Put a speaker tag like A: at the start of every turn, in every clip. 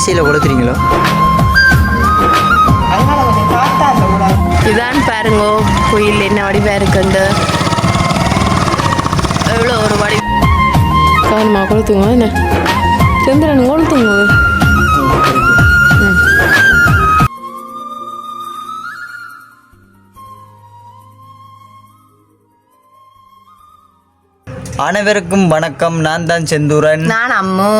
A: அந்த கூட
B: இதான் பாருங்கோ குயில் என்ன வடிவா இருக்குண்டு எவ்வளோ ஒரு வடி காணுமா கொளுத்துங்க என்ன சந்திரன் கொளுத்துங்க.
C: அனைவருக்கும் வணக்கம். நான் தான் செந்தூரன்.
B: நான் அம்மு.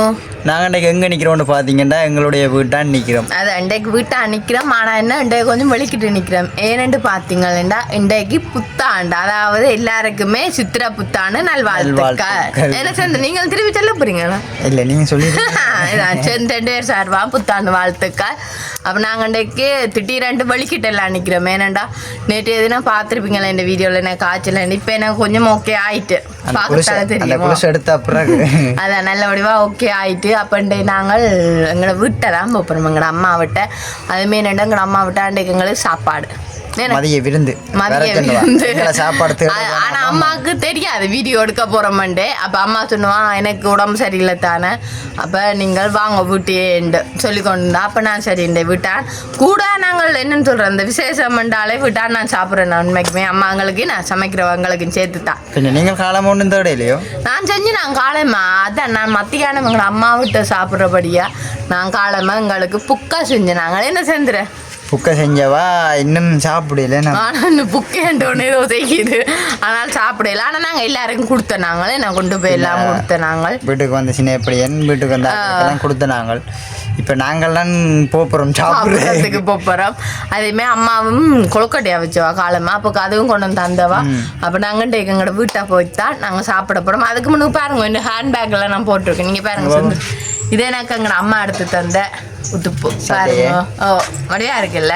C: நாங்கள் இன்றைக்கு எங்கே நிற்கிறோம்னு பார்த்தீங்கன்னா எங்களுடைய வீட்டான் நிற்கிறோம்
B: அது இன்றைக்கு வீட்டை நிற்கிறோம் ஆனால் என்ன இன்றைக்கு கொஞ்சம் வெளிக்கிட்டு நிற்கிறோம் ஏனென்று பார்த்தீங்கன்னா இன்றைக்கு புத்தாண்டு. அதாவது எல்லாருக்குமே சித்திர புத்தாண்டு நல்வாழ்த்துக்கள். என்ன சேர்ந்து நீங்கள் திருப்பி சொல்ல போறீங்களா?
C: இல்லை நீங்கள் சொல்லி
B: ரெண்டு பேர் சார்பா புத்தாண்டு வாழ்த்துக்கள். அப்போ நாங்கள் இன்றைக்கு திடீரெண்டு வெளிக்கிட்டு எல்லாம் நிற்கிறோம் ஏனண்டா நேற்று எதுனா பார்த்துருப்பீங்களா இந்த வீடியோவில் எனக்கு காய்ச்சல் இப்போ எனக்கு கொஞ்சம் ஓகே ஆயிட்டு.
C: அந்த குளிசை அந்த
B: தெரியுமா?
C: குளிசை எடுத்த பிறகு.
B: அதான் நல்ல வடிவா ஓகே ஆயிட்டு அப்பண்டே நாங்கள் எங்களை விட்ட தான் போகிறோம் எங்களோட அம்மா விட்ட. அதுமாரி எங்களோட அம்மா விட்ட அன்றைக்கு எங்களுக்கு சாப்பாடு?
C: மதிய விருந்து. சாப்பாடு
B: ஆனா அம்மாவுக்கு தெரியாது. வீடியோ எடுக்க போறோம்ண்டு அப்ப அம்மா சொன்னுவான் எனக்கு உடம்பு சரியில்லை தானே. அப்ப நீங்கள் வாங்க வீட்டையே சொல்லி கொண்டு அப்ப நான் சரி இந்த விட்டான். கூட நாங்கள் என்னன்னு சொல்றோம் இந்த விசேஷம் என்றாலே விட்டான் நான் சாப்பிட்றேன். நான் உண்மைக்குமே அம்மாங்களுக்கு நான் சமைக்கிறவங்களுக்கும் சேர்த்து தான்
C: நீங்கள் காலம் ஒன்றும் தேட இல்லையோ
B: நான் செஞ்சு நான் காலைமா அதான் நான் மத்தியானம் எங்களை அம்மா விட்டு சாப்பிட்றபடியா நான் காலைமா எங்களுக்கு புக்கா செஞ்சேன் நாங்கள் என்ன செஞ்சுறேன்?
C: புக்கை செஞ்சவா? இன்னும் சாப்பிடல நான்
B: ஆனால் இந்த புக்கேன்ற ஒன்று ஏதோ செய்யுது. ஆனால் சாப்பிடல. ஆனால் நாங்கள் எல்லாருக்கும் கொடுத்த நாங்களே. நான் கொண்டு போய் எல்லாம் கொடுத்த நாங்கள்.
C: வீட்டுக்கு வந்த சின்ன எப்படியன் வீட்டுக்கு வந்த ஆட்களுக்கெல்லாம் கொடுத்த நாங்கள். இப்போ நாங்கள்லாம் போகிறோம் சாப்பிட்றதுக்கு
B: போகிறோம் அதேமே அம்மாவும் கொழுக்கட்டையா வச்சவா காலமா. அப்போ அதுவும் கொண்டு வந்து தந்தவா. அப்போ நாங்கள் எங்களோட வீட்டை போய் தான் நாங்கள் சாப்பிட போகிறோம் அதுக்கு முன்னாடி பாருங்க இந்த ஹேண்ட்பேக்கில் நான் போட்டிருக்கேன். நீங்கள் பாருங்க இதே எனக்கு எங்களோட அம்மா எடுத்து தந்த ஓ வடிவா இருக்குல்ல?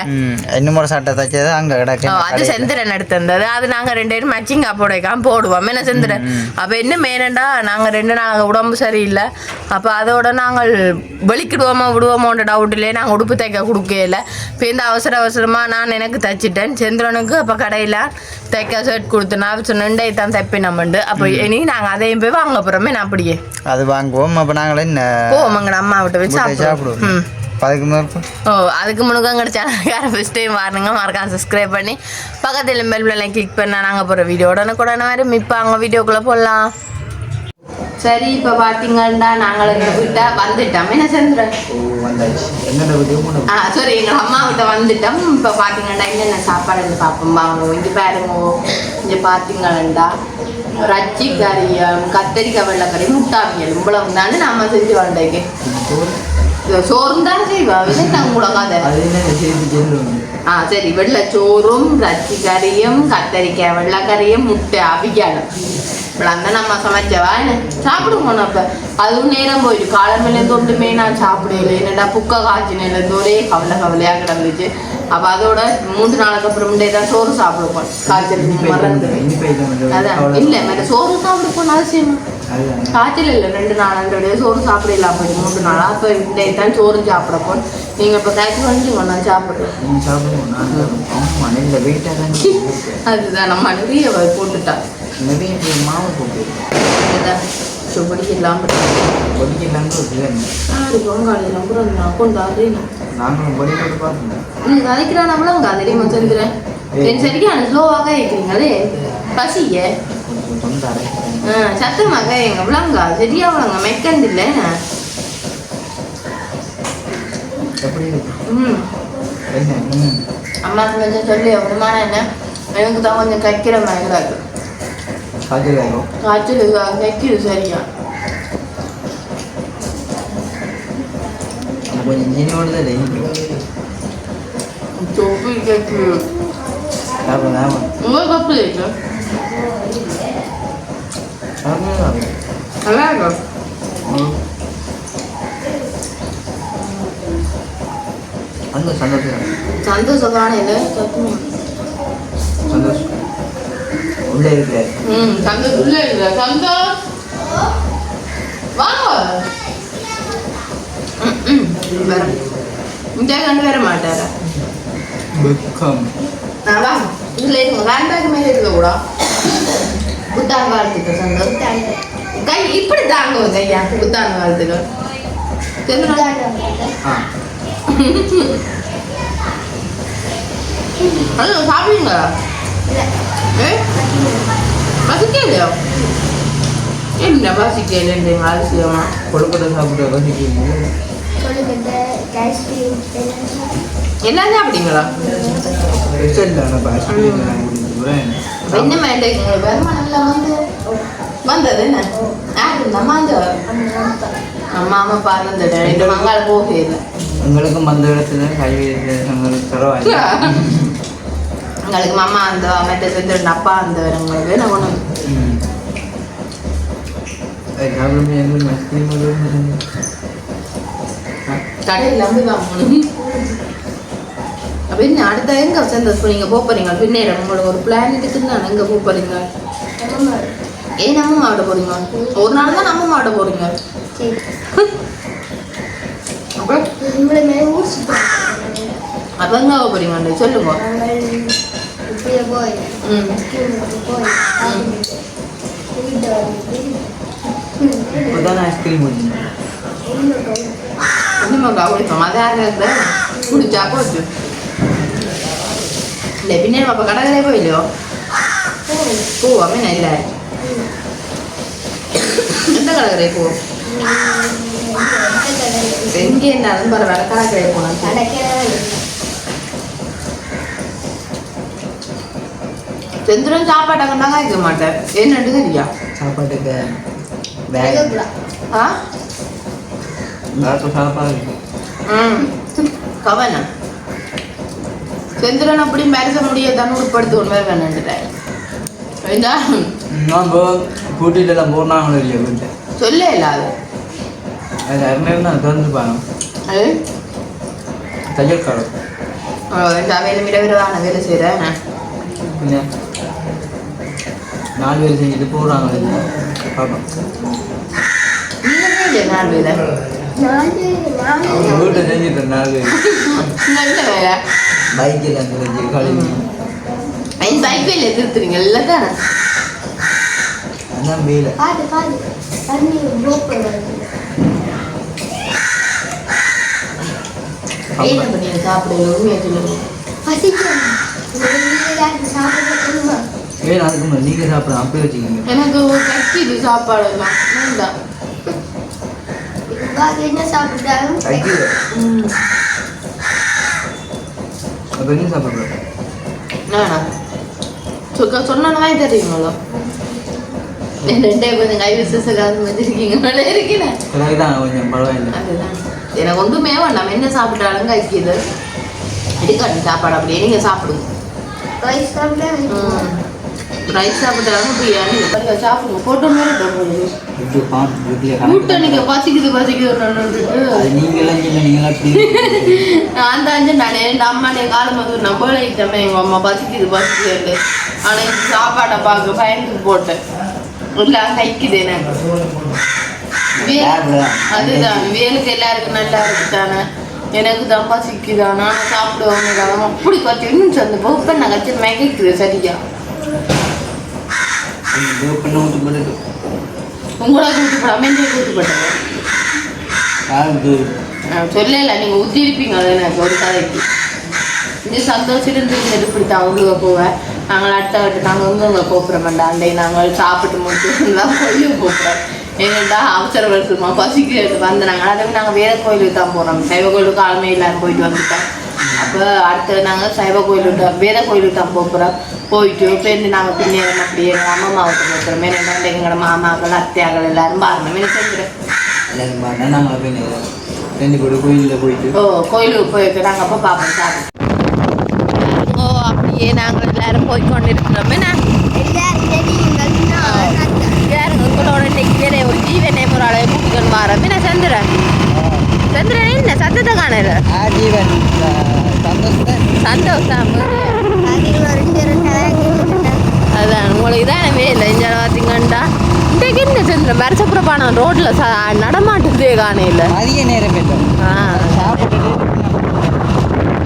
C: இன்னும் ஒரு சட்டை தைச்சது அங்கே கிடக்கு.
B: அது செந்திரன் எடுத்து வந்தது அது நாங்க ரெண்டு பேரும் மேட்சிங் போடைக்காம போடுவோம். என்ன செந்திரன்? அப்ப என்ன மேனண்டா? நாங்க ரெண்டு நாள் உடம்பு சரியில்லை. அப்ப அதோட நாங்கள் வெளிக்கிடுவோமா விடுவோமோன்ற டவுட்லேயே நாங்கள் உடுப்பு தைக்க கொடுக்கல. இப்போ இந்த அவசர அவசரமா நான் எனக்கு தைச்சிட்டேன். செந்திரனுக்கு அப்ப கடையில தைக்க ஷர்ட் கொடுத்தேன். சொன்னே தான் தைப்பேன் நம்மண்டு அப்போ இனி நாங்க அதையும் போய் வாங்க போறோமே நான் அப்படியே.
C: அது வாங்குவோம். அப்போ நாங்கள்
B: போவோம் அம்மா விட்டு வச்சு சாப்பிடுவோம்.
C: அதுக்கு மேற்ப
B: ஓ அதுக்கு முன்னுக்கு எங்கட சேனலுக்கார ஃபஸ்ட் டைம் பாருங்க மறக்காம சப்ஸ்கிரைப் பண்ணி பக்கத்தில் பெல் பிள்ளை கிளிக் பண்ணால் நாங்கள் போகிற வீடியோ உடனுக்குடனே வரும். இப்போ அவங்க வீடியோக்குள்ளே போடலாம் சரி இப்போ பார்த்தீங்கன்னா நாங்கள் எங்கள் வீட்டை வந்துட்டோம். என்ன
C: வீடியோ
B: ஆ சாரி எங்கள் அம்மா கிட்ட வந்துட்டோம். இப்போ பார்த்தீங்கன்னா என்னென்ன சாப்பாடுன்னு பார்ப்போம் வாங்க இங்கே பாருங்க. இங்கே பார்த்தீங்கன்னா ரச்சி கறியும் கத்தரிக்காய் வெள்ளைக்கறி முட்டாவியல் இவ்வளவு தானே நம்ம செஞ்சு வந்தேங்க சோறும் தான்
C: என்ன சேர்த்து சொல்லுவாங்க
B: ஆ சரி வெள்ளச்சோறும் ரச்சி கறியும் கத்தரிக்காய் வெள்ளைக்கறியும் முட்டை அவிக்கணும் இவ்வளோ நம்ம சமைச்சவா சாப்பிடுவோம் நம்ம அதுவும் நேரம் போயிட்டு காலமேலேருந்து ஒன்றுமே நான் சாப்பிடல என்னடா புக்க காய்ச்சினேருந்து ஒரே கவலை கவலையாக கிடந்துச்சு அப்போ அதோட மூன்று நாளுக்கு அப்புறமே தான் சோறு சாப்பிடுவோம் காய்ச்சல் மறந்து அதான் இல்லை மற்ற சோறு சாப்பிட போன அவசியம் காய்ச்சல் இல்லை ரெண்டு நாள். ரெண்டு சோறு சாப்பிடலாம் போய் மூன்று நாளா. அப்போ இந்த தான் சோறு சாப்பிட போன் நீங்கள் இப்போ காய்ச்சி வந்து நான் சாப்பிட்றேன் அதுதான் நம்ம நிறைய போட்டுட்டா. அதுதான் சுபடி இல்லாமல் பொங்காலிலாம் கூட நான் கொண்டாது நீ கதைக்கிறா நம்மளும் தெரியுமா செஞ்சுறேன் என் சரிக்கான ஸ்லோவாக இருக்கிறீங்களே பசிய? சத்தமாக எங்க விளங்கா? சரியா விளங்க மெக்கந்து இல்லை ம். அம்மாக்கு கொஞ்சம் சொல்லி அப்படிமான என்ன? எனக்கு தான் கொஞ்சம் கைக்கிற மாதிரி இருக்கு. காய்ச்சல் கைக்குது சரியா.
C: கொஞ்சம் ஜீனியோடு தான் இனிக்கும்
B: தொப்பு கைக்கு
C: சாப்பிடுங்க
B: உங்க கப்பு இருக்கு நல்லா இருக்கும்
C: அந்த சந்தோஷம்.
B: சந்தோஷமான இல்லை சத்துமா
C: சந்தோஷம். உள்ளே இருக்கிறார்
B: ம் சந்தோஷ். உள்ள இல்ல சந்தோஷ் ம், வர. இங்கே கண்டு வர மாட்டாரா?
C: வெக்கம்.
B: மேலே இருக்க கூட புத்தாண்டு வாழ்த்துக்கள். சந்தோஷ் கை இப்படி தாங்க கையா புத்தாண்டு வாழ்த்துக்கள். சாப்பிடுங்க பசிக்கலையோ? என்ன பசிக்கல? ஆலசியமா
C: கொழுக்கட்டை சாப்பிட்டு வசிக்கிறீங்க
B: எல்லாம் சாப்பிட்டீங்களா என்ன வேண்டிய வருமானம் எல்லாம் வந்து வந்தது என்ன? யாரு நம்ம அந்த அம்மா அம்மா பாருந்த ரெண்டு மங்கால போகவே இல்லை
C: உங்களுக்கும் அந்த இடத்துல கல்வி எங்களுக்கு பரவாயில்ல
B: எங்களுக்கு மாமா அந்த சேர்ந்து ரெண்டு அப்பா அந்த உங்களுக்கு ஒன்று
C: எங்களுக்கு
B: கடையில் வந்து என்ன அடுத்த எங்க சேர்ந்து நீங்க போக போறீங்க? பின்னேற உங்களுக்கு ஒரு பிளான் இருக்குன்னு எங்க போக போறீங்க? ஏன் நம்ம மாட போறீங்க? ஒரு நாள் தான் நம்ம மாட போறீங்க. அப்போ? எங்க போறீங்க? சொல்லுங்க.
C: ஐஸ்கிரீம்
B: இன்னும் கவனிப்போம் அதான் குடிச்சா போச்சு. இல்லை பின்னே அப்போ கடற்கரை போயிலையோ போவாமே நல்ல எந்த கடற்கரை போ எங்கே இருந்தாலும் பரவாயில்ல கடற்கரை போனோம் செந்திரன் சாப்பாட்டை கண்டா காய்க்க மாட்டேன் என்னட்டு தெரியா
C: சாப்பாட்டுக்கு
B: ஆ
C: சாப்பாடு
B: ம் கவனம் செந்திரன் அப்படி பேச முடியாதான்னு உட்படுத்து ஒன்று வேணுன்ட்டுட்டேன் வேண்டா
C: நான் இப்போ கூட்டிகிட்டு போனாங்களோ இல்லையா வீட்டில்?
B: சொல்ல இல்லாது
C: அது. அருமையாக திறந்துருப்பாங்க
B: அது?
C: தையல்
B: ரெண்டு வேலை மிட விரவான வேலை செய்கிறேன்
C: நாலு செஞ்சுட்டு பார்ப்போம்
B: வேலை?
C: வீட்டை செஞ்சுட்டு நாலு பேர்
B: இன்னும் இல்லை வேலை
C: பைக்கில் அந்த செஞ்சு கழுவி.
B: என் சைக்கிள் எதிர்த்துறீங்க எல்லாம் தானே
C: அதான் வேலை
A: பாத்து பாத்து. தண்ணி ரோப்பு
B: என்ன பண்ணி சாப்பிடுங்க உண்மையை சொல்லுங்க.
A: பசிக்கும் சாப்பிட
C: வேலை அதுக்கு அப்படியே வச்சுக்கோங்க
B: எனக்கு கட்டிது சாப்பாடு எல்லாம் வேண்டாம்.
A: என்ன சாப்பிட்டாலும்
C: அப்போ என்ன சாப்பிட்றோம்
B: நானா சொக்க சொன்னா தெரியுங்களோ ரெண்டே கொஞ்சம் கை விசேஷம் வச்சிருக்கீங்க மேலே இருக்கிறேன்
C: எனக்கு தான் கொஞ்சம் பரவாயில்லை.
B: அதுதான். எனக்கு ஒன்றுமே வேண்டாம். என்ன சாப்பிட்டாலும் கைக்குது. எடுக்காட்டு சாப்பாடு அப்படியே நீங்க சாப்பிடுங்க.
A: ரைஸ் சாப்பிட்டேன்
B: ரைஸ் சாப்பிட்டாலும் பிரியாணி. சாப்பிடுங்க. போட்டு
C: கணக்கு
B: பசிக்குது பசிக்குது
C: நீங்களாம்
B: நான் தான் நான் என் அம்மா என் காலம் வந்து நம்பளே இட்டமே எங்க அம்மா பசிக்குது பசிக்குது ஆனா இந்த சாப்பாடை பார்க்க போட்டேன். இல்லை கைக்குது எனக்கு. அதுதான். வேலுக்கு எல்லாருக்கும் நல்லா இருக்கு தானே எனக்கு தான் பசிக்குதா நான் சாப்பிடுவாங்க அப்படி கத்தி இன்னும் சந்த போப்ப நான் கச்சி மயக்கிக்குது சரியா? உங்களோட கூட்டுப்படாம எந்த கூட்டுப்பட்டது
C: யாருக்கு
B: சொல்லல நீங்க ஊத்திருப்பீங்க அது எனக்கு ஒரு கதைக்கு. இது சந்தோஷம் இருந்துருந்தது இப்படி அவங்க போவேன். நாங்கள் அடுத்த வாட்டி நாங்கள் வந்து உங்களை கூப்பிட மாட்டோம் அண்டை நாங்கள் சாப்பிட்டு முடிச்சு தான் கோயிலுக்கு கூப்பிட்றோம் ஏன்னா அவசர அவசரமா பசிக்கு வந்து நாங்கள் அதை நாங்கள் வேற கோயிலுக்கு தான் போகிறோம் சைவ கோயிலுக்கு ஆளுமே இல்லாமல் போயிட்டு வந்துட்டோம். அப்போ அடுத்து நாங்கள் சைவ கோயிலுக்கு வேற கோயிலுக்கு தான் போகிறோம் போயிட்டு பேருந்து நாங்கள் பின்னேறம் அப்படி எங்கள் அம்மா மாவட்டம் போகிறோம் ஏன்னா எங்களோட மாமாக்கள் அத்தையாக்கள் எல்லாரும் பாருங்க. என்ன செஞ்சுறேன்
C: எல்லாரும் பாருங்க. நாங்கள் போய் ரெண்டு கூட கோயிலில் போயிட்டு.
B: ஓ கோயிலுக்கு போயிட்டு நாங்கள் அப்போ பார்ப்போம் சாப்பிட்டு ஓ அப்படியே நாங்கள் எல்லாரும் போய் கொண்டு இருக்கிறோம்
A: எல்லாரும் தெரியுங்கன்னா
B: யாருங்க உங்களோட இன்னைக்கு வேற ஒரு ஜீவனை ஒரு சத்தத்தை காணல.
C: ஆஜீவன். சந்தோஷம்
B: சந்தோஷம்.
A: அதில் ஒரு ரெண்டு ரெண்டு
B: அதான் உங்களுக்கு தான் வேலை இந்த பார்த்தீங்கண்டா இன்றைக்கு என்ன சந்திரன்? மரசப்புறப்பான ரோட்டில் ச நடமாட்டதே காணையில்
C: அதிக நேரம்
B: ஆ.
C: சாப்பிட்டுட்டு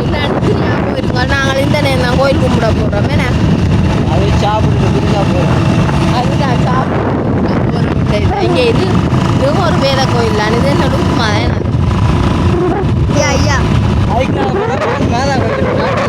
B: இல்லாட்டி போயிருக்கோம் நாங்கள் இந்த நேரம் தான் கோயில் கும்பிட போகிறோம் என்ன?
C: அது போகிறோம்
B: அதுதான் சாப்பிட்டு இங்கே இது. இதுவும் ஒரு வேத கோயில் தான் இது நடுக்குமா ஐயா
A: ஐயா
C: அதுக்கு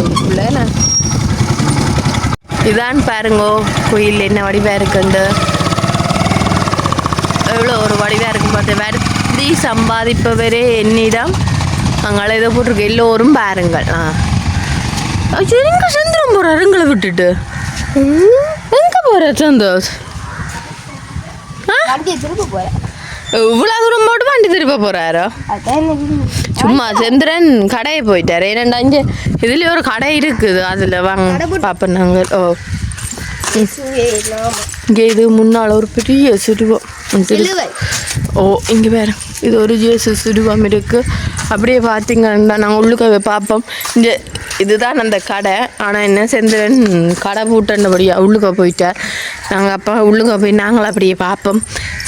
C: போனால் மாதா
B: இதான் பாருங்கோ கோயில் என்ன வடிவா இருக்குண்டு எவ்வளோ ஒரு வடிவா இருக்கு பார்த்து வருத்தி சம்பாதிப்பவரே என்னிடம் அங்கே ஏதோ போட்டிருக்கு எல்லோரும் பாருங்கள். ஆ. எங்க சந்திரம் போகிறார் எங்களை விட்டுட்டு. எங்கே போகிற சந்தோஷ்? இவ்வளோ தூரம் போட்டு வண்டி திருப்ப போகிறாரோ சும்மா சந்திரன் கடையை போயிட்டாரு. ஏன்னா இங்கே இதுலேயே ஒரு கடை இருக்குது. அதில் வாங்க பார்ப்போம் நாங்கள் ஓ. இங்கே இது முன்னால் ஒரு பெரிய.
A: சிலுவை.
B: ஓ இங்கே வேறு. இது ஒரு ஜேசு சிறுவம் இருக்குது அப்படியே பார்த்தீங்கன்னா நாங்கள் உள்ளுக்க பார்ப்போம் இங்கே இதுதான் அந்த கடை. ஆனால் என்ன செந்திரன் கடை பூட்டண்டபடியாக உள்ளுக்க போயிட்டார் நாங்கள் அப்போ உள்ளுக்க போய் நாங்கள் அப்படியே பார்ப்போம்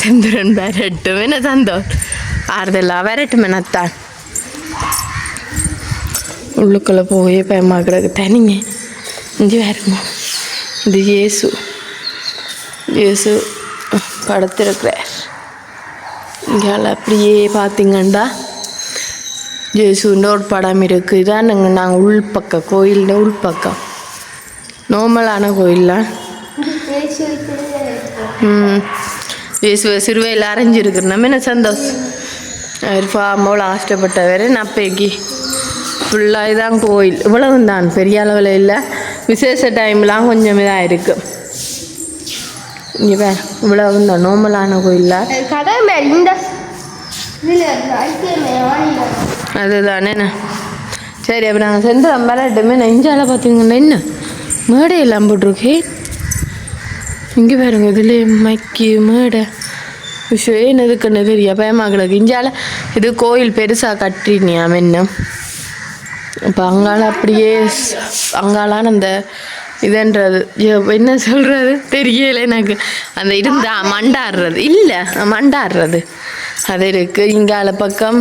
B: செந்திரன் விரட்டும் என்ன சந்தோஷம் ஆறுதலா விரட்டும் என்னத்தான் உள்ளுக்குள்ளே போய் பயமாக்குறதுக்கு தனிங்க. இங்கே வேறுங்க இது இயேசு. இயேசு படுத்திருக்கிறார். இங்கால அப்படியே பார்த்தீங்கன்னா ஜேசுன்ற ஒரு படம் இருக்குது இதான் நாங்கள் நாங்கள் உள்பக்கம் கோயிலில் உள்பக்கம் நார்மலான
A: கோயிலாம்
B: ம். இயேசுவை சிறுவையில் அரைஞ்சிருக்கு நான் என்ன சந்தோஷம் அவர் பாம்போல் ஆஷ்டப்பட்டவர் பேக்கி ஃபுல்லாக இதான் கோயில். இவ்வளவு தான் பெரிய அளவில் இல்லை. விசேஷ டைம்லாம் கொஞ்சம் இதாக இருக்குது இங்கே வேற இவ்வளவு தான் நோமலான கோயிலில்?
A: கடை இந்த
B: அதுதானே சரி அப்போ நாங்கள் சென்று அம்பலாட்டுமே நெஞ்சால பார்த்தீங்கன்னா என்ன? மேடையெல்லாம் போட்டிருக்கே. இங்கே பாருங்க இதில் மைக்கு மேடை. விஷயம் என்னதுக்குன்னு தெரியா பயமாக்களுக்கு இஞ்சால? இது கோயில் பெருசாக கட்டினியாம் என்ன இப்போ அங்கால அப்படியே அங்காலான அந்த இதுன்றது. என்ன சொல்கிறது தெரியல எனக்கு. அந்த இருந்தா மண்டாடுறது இல்லை மண்டாடுறது அது இருக்குது இங்கால பக்கம்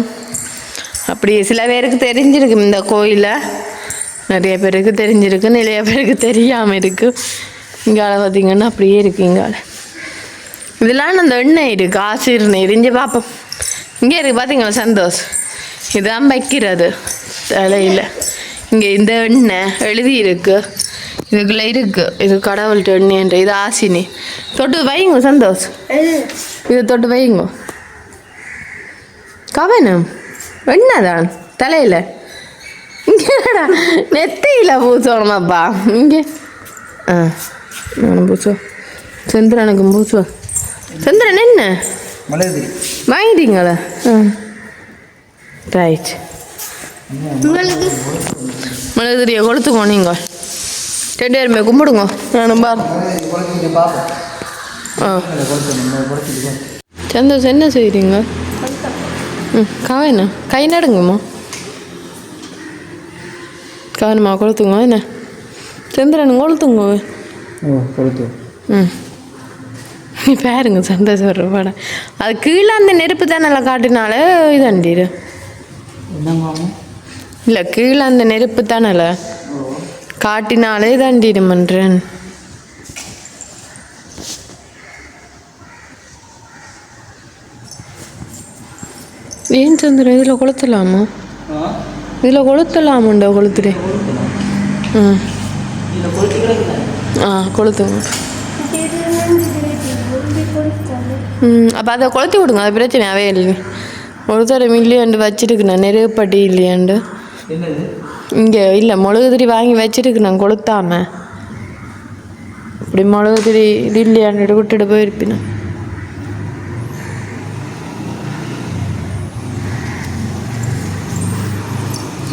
B: அப்படியே சில பேருக்கு தெரிஞ்சிருக்கு இந்த கோயிலை. நிறைய பேருக்கு தெரிஞ்சிருக்கு. நிறைய பேருக்கு தெரியாமல் இருக்குது இங்கால பார்த்தீங்கன்னா அப்படியே இருக்குது இங்கால இதெல்லாம் அந்த எண்ணெய் இருக்குது ஆசிர் எரிஞ்சு பார்ப்போம் இங்கே இருக்குது பார்த்தீங்களா சந்தோஷ். இதான் வைக்கிறது. தலையில். இங்கே இந்த எண்ணெய் எழுதி இருக்கு. இதுக்குள்ளே இருக்கு. இது கடவுள்கிட்ட எண்ணெய்ன்ற இது ஆசினி. தொட்டு வைங்க சந்தோஷ். இது தொட்டு வைங்க கவனம். என்னதான் தலையில். இங்கேடா நெத்தியில் பூசணுமாப்பா இங்கே. ஆ நானும் பூசுவோம் சந்திரனுக்கும் பூசுவோம் சந்திரன் என்ன? வாங்கிட்டீங்களா ஆ. ரைட்
A: உங்களுக்கு
B: மலர்திரியை கொளுத்துக்கோ நீங்கள் ரெண்டு பேருமே கும்பிடுங்க. நானும் பார் சந்தோஷம் என்ன செய்கிறீங்க ம் கவன கை நடுங்கம்மா. கவனமா கொளுத்துங்க என்ன? சந்திரன் கொளுத்துங்க. ம். நீ பாருங்க சந்தோஷம் வர்ற படம் அது கீழே அந்த நெருப்பு தான் நல்லா காட்டினால இதாண்டிடு
C: என்னங்க
B: இல்லை கீழே அந்த நெருப்பு தானல? காட்டினாலே தாண்டிடுமன்றேன் ஏன் சந்திரன் இதில் கொளுத்தலாமா? இதில் கொளுத்தலாம் உண்டோ கொளுத்துட்டு ம் ஆ கொளுத்துங்க ம் அப்போ அதை கொளுத்தி விடுங்க அது பிரச்சனையாவே இல்லை ஒருத்தர் இல்லையாண்டு வச்சுருக்குண்ணா நெருப்பட்டி இல்லையாண்டு. இங்கே இல்லை மிளகு திரி வாங்கி வச்சிருக்கேன் கொளுத்தாம. இப்படி மிளகு திரி இது இல்லையாண்டு விட்டுட்டு போயிருப்பினா.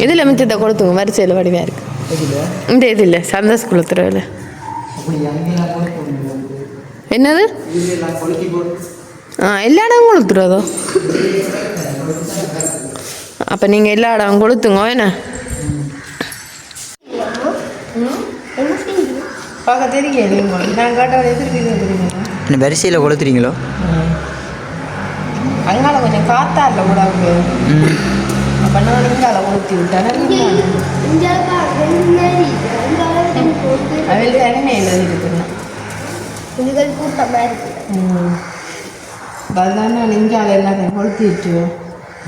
B: இதில் மிச்சத்தை கொளுத்துங்க வரிசையில் வடிவாக இருக்கு. இந்த இது இல்லை சந்தோஷ் குளத்துறவில் என்னது? ஆ எல்லா இடமும் கொளுத்துறதோ? அப்போ நீங்கள் எல்லா இடம் கொளுத்துங்க என்ன? பார்க்க தெரியல நான் தெரியுமா
C: என்ன வரிசையில் கொளுத்துறீங்களோ?
B: அங்கால கொஞ்சம் கூட அவங்க
C: ம்.
B: அப்போ நான் இங்கால கொளுத்தி விட்டேன் அதில் தனிமையில் இருக்குண்ணா
A: இதுகள் கூட்டமாக இருக்கு
B: அதுதான் நான் இங்கால எல்லாத்தையும் கொளுத்தி வச்சுவேன்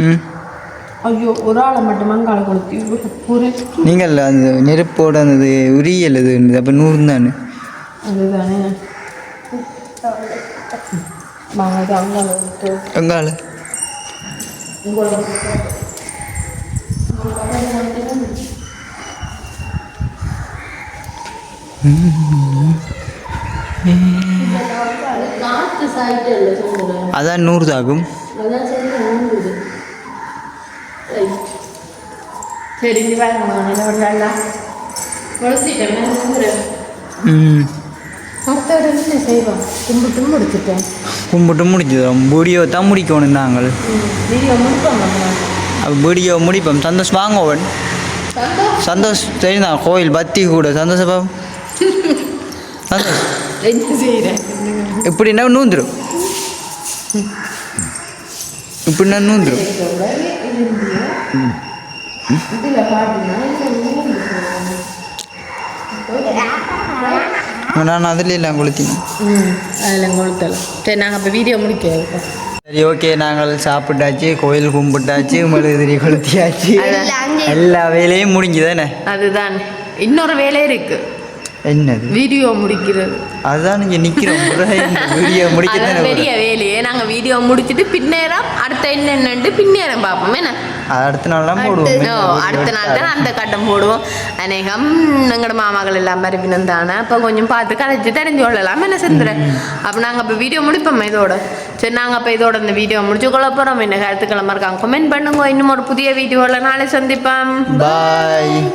C: ம்.
B: ஐயோ ஒரு ஆளை மட்டும் அங்கால கொளுத்தி பூரே
C: நீங்கள் அந்த நெருப்போட அந்த உரியல் இது அப்போ நூறு தானே?
B: அதுதானே. அங்கால
C: அதான் நூறு தாகும்.
B: அதான் தெரிஞ்சு
C: ம்
B: கும்பிட்டு முடிச்சுட்டேன்
C: கும்பிட்டு முடிஞ்சதும் வீடியோ தான் முடிக்கணும் நாங்கள்.
B: வீடியோ முடிப்போம்
C: அப்போ வீடியோ முடிப்போம். சந்தோஷ் வாங்கவன்
B: சந்தோஷம்
C: சந்தோஷ் தெரியுதான் கோயில் பத்தி கூட. சந்தோஷம் பாபு சந்தோஷ்.
B: என்ன
C: இப்படின்னா நூந்துரும். இப்படின்னா நூந்துரும். நான் அதில் எல்லாம் கொளுத்தினேன்.
B: அதில் கொளுத்தலாம். சரி நாங்கள் இப்போ வீடியோ முடிக்க
C: சரி ஓகே நாங்கள் சாப்பிட்டாச்சு கோயில் கும்பிட்டாச்சு மெழுகுதிரி கொளுத்தியாச்சு.
A: இல்லை
C: எல்லா வேலையும் முடிஞ்சுதானே
B: அதுதான். இன்னொரு வேலை இருக்கு.
C: என்னது?
B: வீடியோ முடிக்கிறது.
C: அதுதான் இங்கே நிற்கிறோம் வீடியோ முடிக்க
B: அதான்
C: தானே
B: பெரிய வேலையே. நாங்கள் வீடியோ முடிச்சிட்டு பின்னேரம் அடுத்த என்னென்னு பின்னேரம் பார்ப்போம். என்ன?
C: அடுத்த நாள்லாம் போடுவோம்.
B: ஓ, அடுத்த நாள் தான் அந்த கட்டம் போடுவோம். அநேகம் எங்களோட மாமாக்கள் எல்லாம் மறுப்பினம் தானே அப்போ கொஞ்சம் பார்த்து கதைச்சு தெரிஞ்சு கொள்ளலாம். என்ன செஞ்சுறேன் அப்போ நாங்கள் இப்போ வீடியோ முடிப்போம் இதோட? சரி நாங்கள் அப்போ இதோட இந்த வீடியோ முடிச்சு கொள்ள போகிறோம் என்ன கருத்துக்கிழமை இருக்காங்க கமெண்ட் பண்ணுங்க. இன்னும் ஒரு புதிய வீடியோவில் நாளை சந்திப்போம்.
C: பாய்